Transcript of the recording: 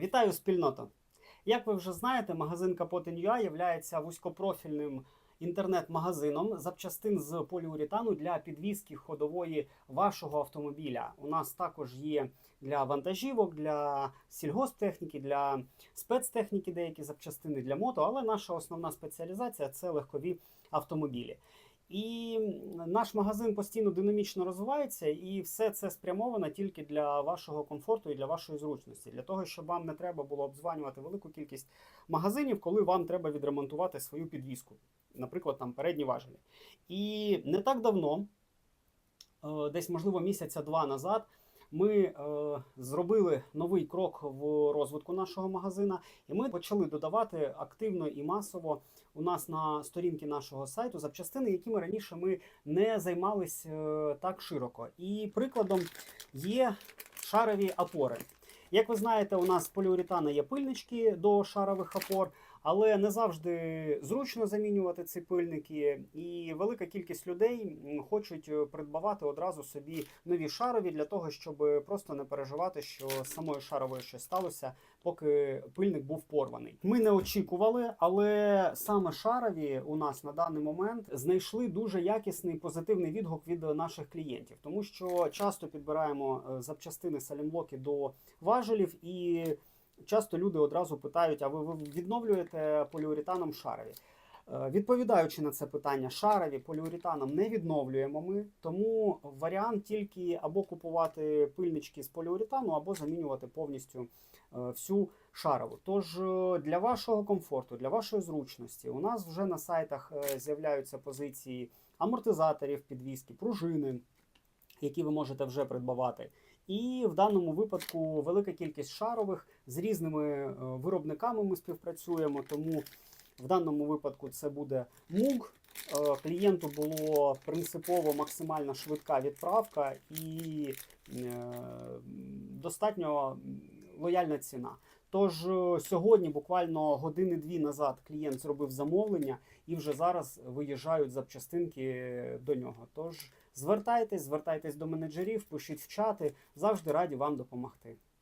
Вітаю спільнота! Як ви вже знаєте, магазин Capote.ua є вузькопрофільним інтернет-магазином запчастин з поліуретану для підвізки ходової вашого автомобіля. У нас також є для вантажівок, для сільгосптехніки, для спецтехніки деякі запчастини для мото, але наша основна спеціалізація це легкові автомобілі. І наш магазин постійно динамічно розвивається, і все це спрямовано тільки для вашого комфорту і для вашої зручності, для того, щоб вам не треба було обзванювати велику кількість магазинів, коли вам треба відремонтувати свою підвіску, наприклад, там передні важелі. І не так давно, е, десь можливо місяця-два назад, ми е, зробили новий крок в розвитку нашого магазина, і ми почали додавати активно і масово у нас на сторінки нашого сайту запчастини, якими раніше ми не займались е, так широко. І прикладом є шарові опори. Як ви знаєте, у нас з поліуретана є пильнички до шарових опор, але не завжди зручно замінювати ці пильники. І велика кількість людей хочуть е, придбавати одразу собі нові шарові для того, щоб просто не переживати, що самою шаровою щось сталося, поки пильник був порваний. Ми не очікували, але саме шарові у нас на даний момент знайшли дуже якісний позитивний відгук від наших клієнтів, тому що часто підбираємо е, запчастини салімблоки до важелів і. Часто люди одразу питають: а ви, відновлюєте поліуретаном шарові? Е, Відповідаючи на це питання, шарові поліуретаном не відновлюємо ми, тому варіант тільки або купувати пильнички з поліуретану, або замінювати повністю е, всю шарову. Тож е, для вашого комфорту, для вашої зручності, у нас вже на сайтах з'являються позиції амортизаторів підвіски, пружини, які ви можете вже придбавати. І в даному випадку велика кількість шарових з різними е, виробниками ми співпрацюємо. Тому в даному випадку це буде муг. Е, Клієнту було принципово максимально швидка відправка і е, достатньо лояльна ціна. Тож е, сьогодні, буквально години-дві назад, клієнт зробив замовлення і вже зараз виїжджають запчастинки до нього. Тож звертайтесь, звертайтесь до менеджерів, пишіть в чати, завжди раді вам допомогти.